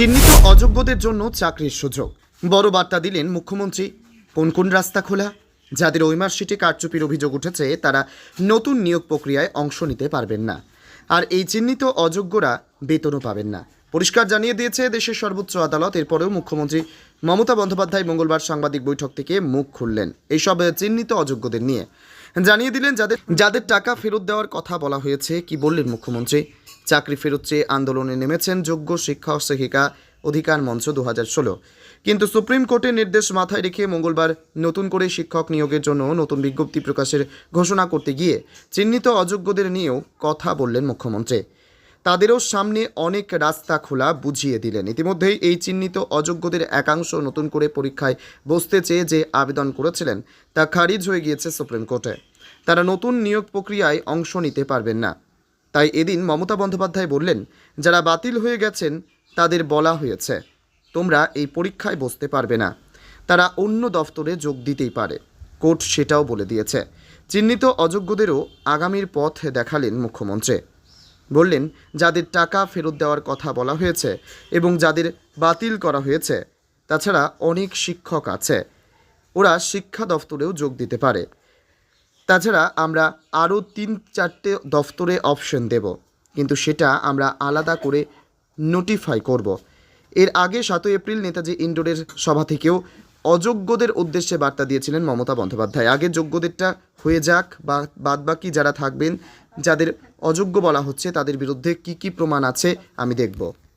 চিহ্নিত অযোগ্যদের জন্য চাকরির সুযোগ। বড় বার্তা দিলেন মুখ্যমন্ত্রী। কোন কোন রাস্তা খোলা? যাদের ওই মার্কশিটে কারচুপির অভিযোগ উঠেছে, তারা নতুন নিয়োগ প্রক্রিয়ায় অংশ নিতে পারবেন না। আর এই চিহ্নিত অযোগ্যরা বেতনও পাবেন না। পরিষ্কার জানিয়ে দিয়েছে দেশের সর্বোচ্চ আদালত। এরপরেও মুখ্যমন্ত্রী মমতা বন্দ্যোপাধ্যায় মঙ্গলবার সাংবাদিক বৈঠক থেকে মুখ খুললেন এইসব চিহ্নিত অযোগ্যদের নিয়ে। জানিয়ে দিলেন, যাদের যাদের টাকা ফেরত দেওয়ার কথা বলা হয়েছে, কি বললেন মুখ্যমন্ত্রী? চাকরি ফেরত চেয়ে আন্দোলনে নেমেছেন যোগ্য শিক্ষা ও শিক্ষিকা অধিকার মঞ্চ দু কিন্তু সুপ্রিম কোর্টের নির্দেশ মাথায় রেখে মঙ্গলবার নতুন করে শিক্ষক নিয়োগের জন্য নতুন বিজ্ঞপ্তি প্রকাশের ঘোষণা করতে গিয়ে চিহ্নিত অযোগ্যদের নিয়েও কথা বললেন মুখ্যমন্ত্রী। তাদেরও সামনে অনেক রাস্তা খোলা বুঝিয়ে দিলেন। ইতিমধ্যেই এই চিহ্নিত অযোগ্যদের একাংশ নতুন করে পরীক্ষায় বসতে চেয়ে যে আবেদন করেছিলেন, তা খারিজ হয়ে গিয়েছে সুপ্রিম কোর্টে। তারা নতুন নিয়োগ প্রক্রিয়ায় অংশ নিতে পারবেন না। তাই এদিন মমতা বন্দ্যোপাধ্যায় বললেন, যারা বাতিল হয়ে গেছেন, তাদের বলা হয়েছে। তোমরা এই পরীক্ষায় বসতে পারবে না। তারা অন্য দফতরে যোগ দিতেই পারে। কোর্ট সেটাও বলে দিয়েছে। চিহ্নিত অযোগ্যদেরও আগামীর পথ দেখালেন মুখ্যমন্ত্রী। বললেন, যাদের টাকা ফেরত দেওয়ার কথা বলা হয়েছে এবং যাদের বাতিল করা হয়েছে, তাছাড়া অনেক শিক্ষক আছে। ওরা শিক্ষা দফতরেও যোগ দিতে পারে। তাছাড়া আমরা আরও তিন চারটে দফতরে অপশন দেব, কিন্তু সেটা আমরা আলাদা করে নোটিফাই করব। এর আগে সাতই এপ্রিল নেতাজি ইন্ডোরের সভা থেকেও অযোগ্যদের উদ্দেশ্যে বার্তা দিয়েছিলেন মমতা বন্দ্যোপাধ্যায়। আগে যোগ্যদেরটা হয়ে যাক, বা বাদবাকি যারা থাকবেন, যাদের অযোগ্য বলা হচ্ছে, তাদের বিরুদ্ধে কি কি প্রমাণ আছে আমি দেখব।